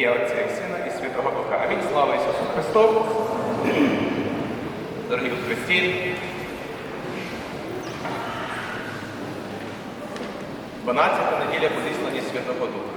ім'я Отця і Сина і Святого Духа. Амінь. Слава Ісусу Христу. Дорогі у Христі. 12 неділя по зісланні Святого Духа.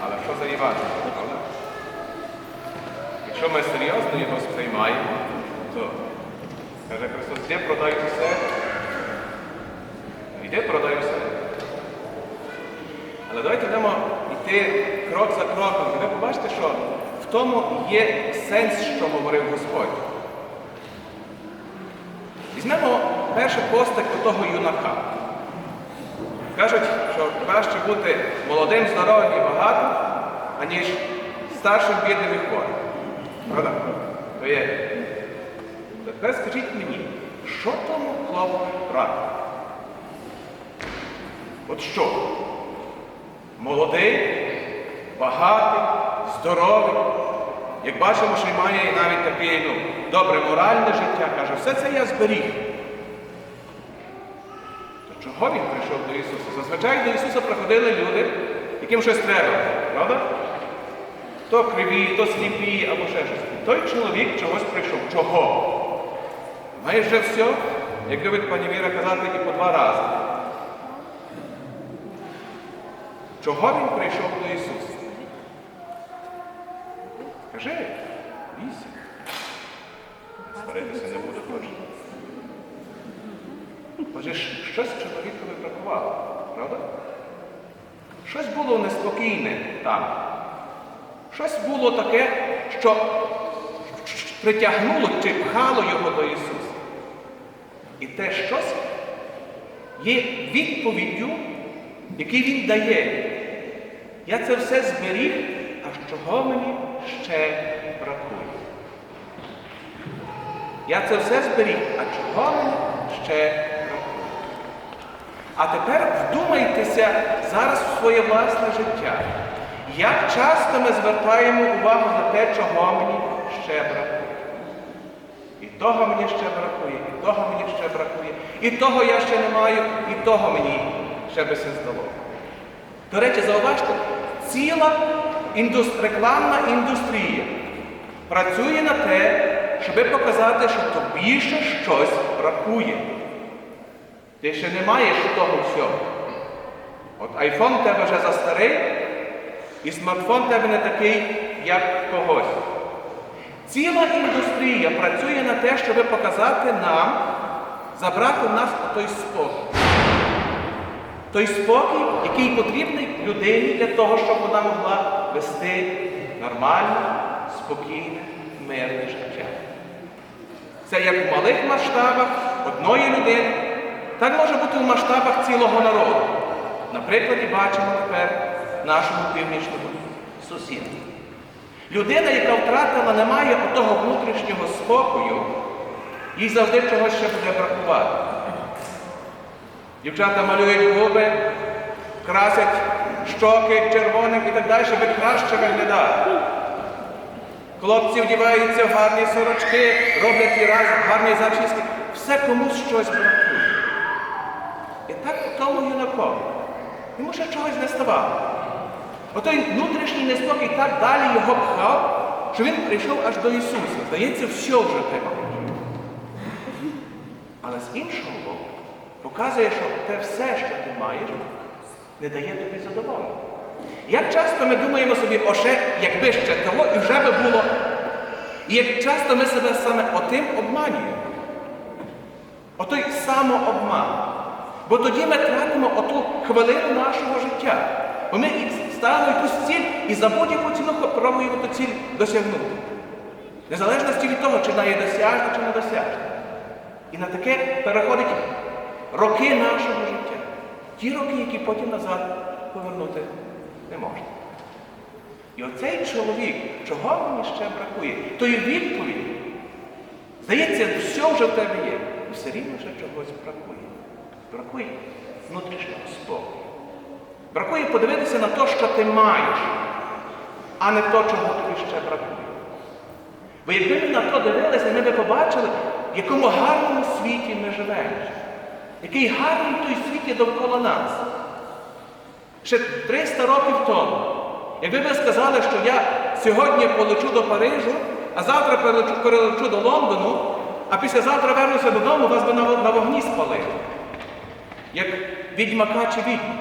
Але що за Євангеліє? Якщо ми серйозно його сприймаємо, то каже Христос, де продай все, йди продай все. Але давайте будемо йти крок за кроком. Побачите, що в тому є сенс, що говорив Господь. Візьмемо перший постик того юнака. Кажуть, що краще бути молодим, здоровим і багатим, аніж старшим, бідним і хворим. Правда? То є. Тепер скажіть мені, що тому хлопові брати? От що? Молодий, багатий, здоровий. Як бачимо, що має навіть таке ну, добре моральне життя, каже, все це я зберіг. То чого він прийшов до Ісуса? Зазвичай до Ісуса приходили люди, яким щось треба, правда? То криві, то сліпі або ще щось. Той чоловік чогось прийшов. Чого? Маєш вже все, як любить пані Віра казати і по два рази. Чого він прийшов до Ісуса? Кажи, бійся. Сваритися не буду точно. Отже, щось чоловікові бракувало, правда? Щось було неспокійне там. Щось було таке, що притягнуло чи пхало його до Ісуса. І те щось є відповіддю, яку Він дає. Я це все зберіг, а чого мені ще бракує? Я це все зберіг, а чого мені ще бракує? А тепер вдумайтеся зараз в своє власне життя. Як часто ми звертаємо увагу на те, чого мені ще бракує? І того мені ще бракує, і того мені ще бракує, і того я ще не маю, і того мені ще би все здало. До речі, зауважте, ціла. Рекламна індустрія працює на те, щоб показати, що тобі ще щось бракує. Ти ще не маєш того всього. От айфон тебе вже застарий, і смартфон в тебе не такий, як когось. Ціла індустрія працює на те, щоб показати нам, забрати в нас той спокій. Той спокій, який потрібний людині для того, щоб вона могла вести нормальне, спокійне, мирне життя. Це як в малих масштабах одної людини, так може бути в масштабах цілого народу. Наприклад, бачимо тепер нашого північного сусіда. Людина, яка втратила, не має отого внутрішнього спокою, їй завжди чогось ще буде бракувати. Дівчата малюють губи, красять щоки червоним і так далі, щоб краще виглядати. Хлопці вдіваються в гарні сорочки, роблять і раз гарні зачіски. Все комусь щось бракує. І так тому юнакові. Йому ще чогось не ставало. Отой внутрішній неспокій так далі його пхав, що він прийшов аж до Ісуса. Здається, все вже треба. Але з іншого боку, показує, що те все, що ти маєш, не дає тобі задоволення. Як часто ми думаємо собі, о ще, якби ще того, і вже би було. І як часто ми себе саме отим обманюємо. Отой самообман. Бо тоді ми тратимо оту хвилину нашого життя. Бо ми ставимо якусь ціль і за будь-яку ціну пробуємо ту ціль досягнути. Незалежності від того, чи вона є досяжна, чи не досяжна. І на таке переходять роки нашого життя. Ті роки, які потім назад повернути не можна. І оцей чоловік, чого мені ще бракує, то є відповідь. Здається, все вже в тебе є. І все рівно ще чогось бракує. Бракує внутрішнього спокою. Бракує подивитися на те, що ти маєш, а не то, чого тобі ще бракує. Бо якби ми на то дивилися, ми б побачили, в якому гарному світі ми живемо. Який гарний той світ є довкола нас. Ще 300 років тому Якби ви сказали, що я сьогодні полечу до Парижу, а завтра перелечу, до Лондону, а післязавтра вернуся додому, вас би на, вогні спалили. Як відьмака чи відьма.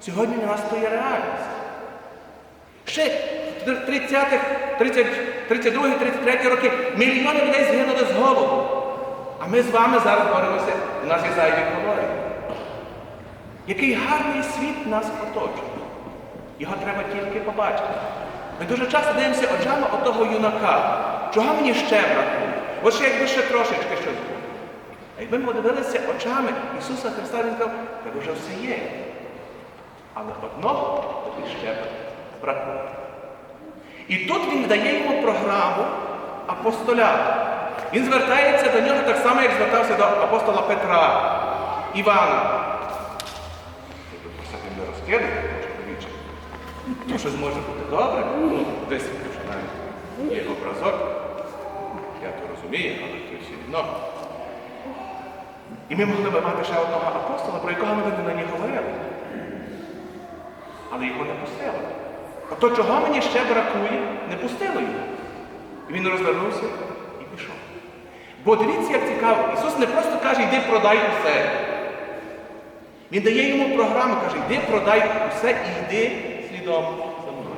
Сьогодні у нас то є реальність. Ще в 30-х, 30, 32 33 роки мільйони людей згинули з голоду. А ми з вами зараз боремося, нас є зайві калорії. Який гарний світ нас оточує. Його треба тільки побачити. Ми дуже часто дивимося очами отого юнака. Чого мені ще бракує? От ще якби ще трошечки щось було. А якби ми подивилися очами Ісуса Христа, Він сказав, тебе вже все є. Але одного тобі ще бракує. І тут він дає йому програму апостоляту. Він звертається до нього так само, як звертався до апостола Петра, Івана. Він не розкидає. То щось може бути добре. Ну, десь навіть є образок. Я то розумію, але то все одно. І ми могли би мати ще одного апостола, про якого ми би на говорили. Але його не пустили. Ото чого мені ще бракує, не пустили його. І він розвернувся. Бо дивіться, як цікаво, Ісус не просто каже, йди продай усе. Він дає йому програму, каже, йди продай усе і йди слідом за мною.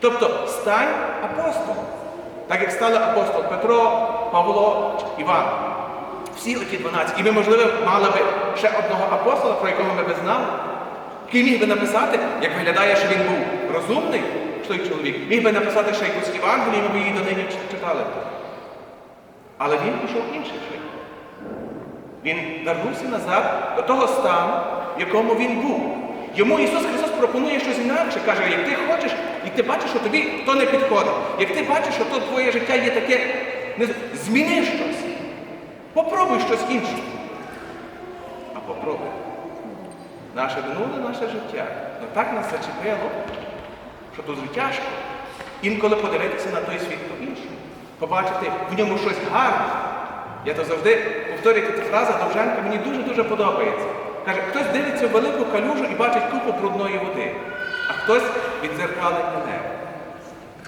Тобто стань апостолом. Так як стали апостол Петро, Павло, Іван. Всі оті 12. І ми, можливо, мали би ще одного апостола, про якого ми би знали, який міг би написати, як виглядає, що він був розумний, що той чоловік, міг би написати ще якусь Євангелію, ми б її донині читали. Але він пішов інший шлях. Він вернувся назад до того стану, в якому він був. Йому Ісус Христос пропонує щось інакше. Каже, як ти хочеш, і ти бачиш, що тобі то не підходить. Як ти бачиш, що то твоє життя є таке, зміни щось. Попробуй щось інше. А попробуй. Наше минуле, наше життя. Ну так нас зачепило, що дуже тяжко. Інколи подивитися на той світ. Побачити в ньому щось гарне. Я то завжди повторюю цю фразу Довженка, мені дуже-дуже подобається. Каже, хтось дивиться в велику калюжу і бачить купу брудної води, а хтось відзеркалення неба.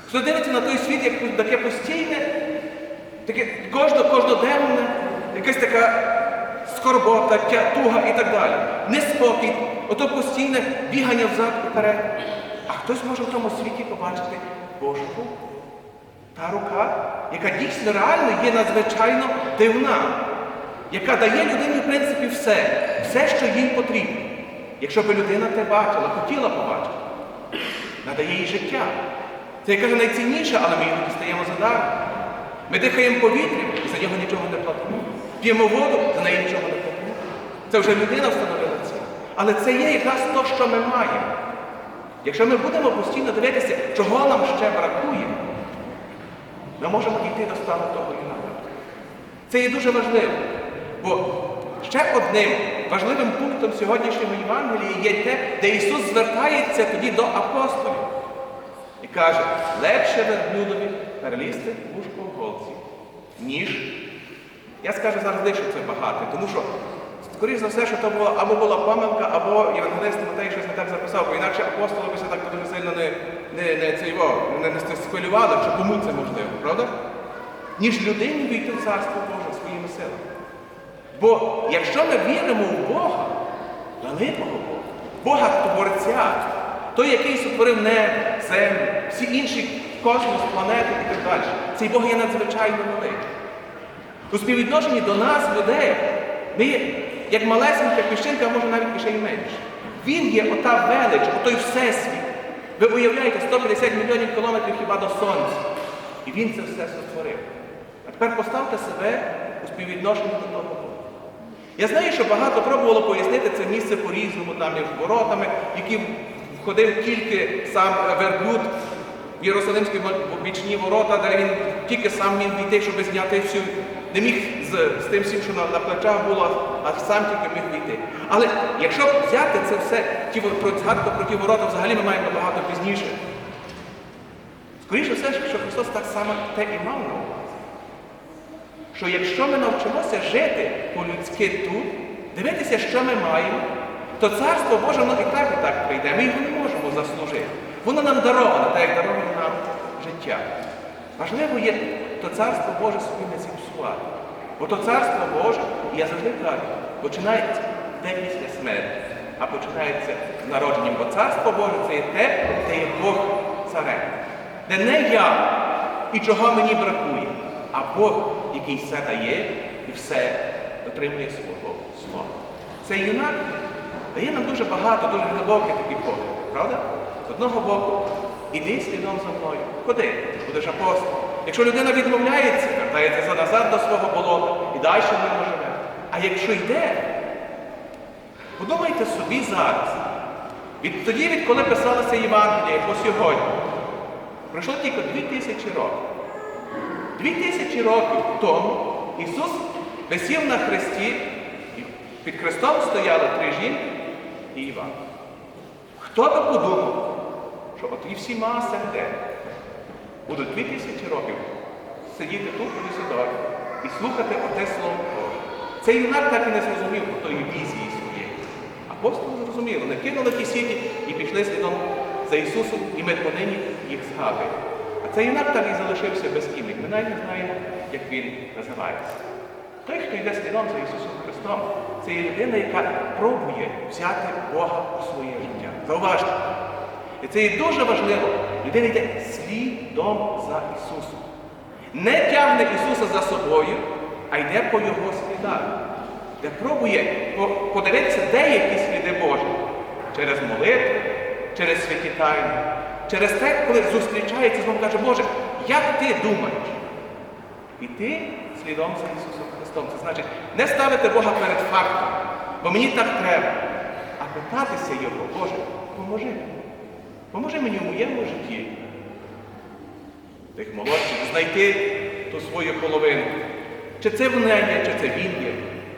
Хто дивиться на той світ, як таке постійне, таке кожно, кожноденне, якась така скорбота, туга і так далі. Неспокій, ото постійне бігання взад і вперед. А хтось може в тому світі побачити Божу руку. Та рука, яка дійсно реально є надзвичайно дивна, яка дає людині, в принципі, все, все, що їй потрібно. Якщо б людина те бачила, хотіла побачити, надає їй життя. Це я кажу найцінніше, але ми його дістаємо задаром. Ми дихаємо повітрям і за нього нічого не платимо. П'ємо воду, за неї нічого не платимо. Це вже людина встановила це. Але це є якраз то, що ми маємо. Якщо ми будемо постійно дивитися, чого нам ще бракує, ми можемо дійти до стану того юнака. Це є дуже важливо. Бо ще одним важливим пунктом сьогоднішнього Євангелії є те, де Ісус звертається тоді до апостолів і каже, легше верблюдові перелізти вушко в голці, ніж. Я скажу зараз дещо це багато, тому що, скоріш за все, що то була або була помилка, або Євангелист Матей щось не так записав, бо інакше апостоли би так дуже сильно не, не, не, це його, не, не схвилювали, що кому це можливо, правда? Ніж людині війти в царство Боже своїми силами. Бо якщо ми віримо в Бога, великого Бога, Бога Творця, той, який сотворив небо, землю, всі інші космос, планети і так далі, цей Бог є надзвичайно великий. У співвідношенні до нас, людей, ми як малесенька піщинка, а може навіть ще й менше. Він є ота велич, отой всесвіт. Ви уявляєте, 150 мільйонів кілометрів хіба до Сонця. І він це все сотворив. А тепер поставте себе у співвідношенні до того Бога. Я знаю, що багато пробувало пояснити це місце по-різному, там між воротами, які входив тільки сам верблюд в Єрусалимські бічні ворота, де він тільки сам міг війти, щоб зняти всю. Не міг з, з тим всім, що на, на плечах було, а сам тільки міг війти. Але якщо взяти це все, ті згадку про ті ворота, взагалі ми маємо набагато пізніше. Скоріше все, що Христос так само те і мав на увазі що якщо ми навчимося жити по-людськи тут, дивитися, що ми маємо, то царство Боже воно і так і так прийде. Ми його не можемо заслужити. Воно нам дароване, так як дароване нам життя. Важливо є то царство Боже собі не зіпсувати. Бо то царство Боже, і я завжди кажу, починається не після смерті, а починається з народженням. Бо царство Боже це є те, де є Бог царем. Де не я і чого мені бракує, а Бог, який все дає і все дотримує свого слова. Цей юнак дає нам дуже багато, дуже глибокий такий погляд, правда? З одного боку, іди слідом за мною, ходи, будеш апостол. Якщо людина відмовляється, вертається за назад до свого болота і далі ньому живе. А якщо йде, подумайте собі зараз, від тоді, відколи писалося Євангеліє по сьогодні, пройшло тільки дві тисячі років. Дві тисячі років тому Ісус висів на хресті, і під хрестом стояли три жінки і Іван. Хто би подумав, що от і всі маси людей дві тисячі років сидіти тут у Лісодорі і слухати оте слово Боже. Цей юнак так і не зрозумів тої візії своєї. Апостоли зрозуміли, вони кинули ті сіті і пішли слідом за Ісусом, і ми понині їх згадуємо. А цей юнак так і залишився без імені. Ми навіть не знаємо, як він називається. Той, хто йде слідом за Ісусом Христом, це є людина, яка пробує взяти Бога у своє життя. Зауважте. І це є дуже важливо. Людина йде слідом за Ісусом. Не тягне Ісуса за собою, а йде по Його слідах. Де пробує подивитися, де є сліди Божі. Через молитву, через святі тайни, через те, коли зустрічається, знову каже, Боже, як ти думаєш? Іти слідом за Ісусом Христом. Це значить не ставити Бога перед фактом, бо мені так треба, а питатися Його, Боже, поможи Поможи мені в моєму житті. Тих молодших знайти ту свою половину. Чи це вона є, чи це він є.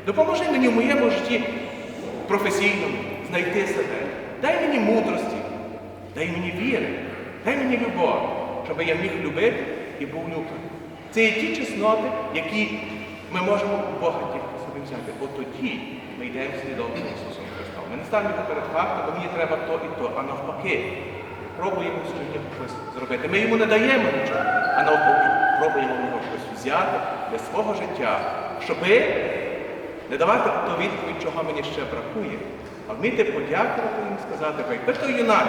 Допоможи мені в моєму житті професійному знайти себе. Дай мені мудрості, дай мені віри, дай мені любов, щоб я міг любити і був люблений. Це є ті чесноти, які ми можемо у Бога тільки собі взяти. От тоді ми йдемо слідом Ісусом Христом. Ми не ставимо перед фактом, бо мені треба то і то, а навпаки, пробуємо життям щось зробити. Ми йому не даємо нічого, а навпаки, пробуємо в нього щось взяти для свого життя, щоби не давати ту відповідь, чого мені ще бракує, а вміти подякувати їм, сказати, бо якби той юнак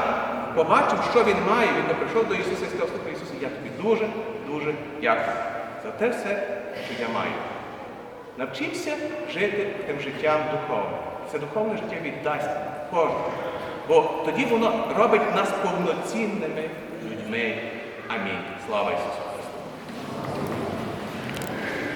побачив, що він має, він не прийшов до Ісуса і сказав, слухай, Ісусе, я тобі дуже, дуже дякую за те все, що я маю. Навчимося жити тим життям духовним. Це духовне життя віддасть кожному. Бо тоді воно робить нас повноцінними людьми. Амінь. Слава Ісусу!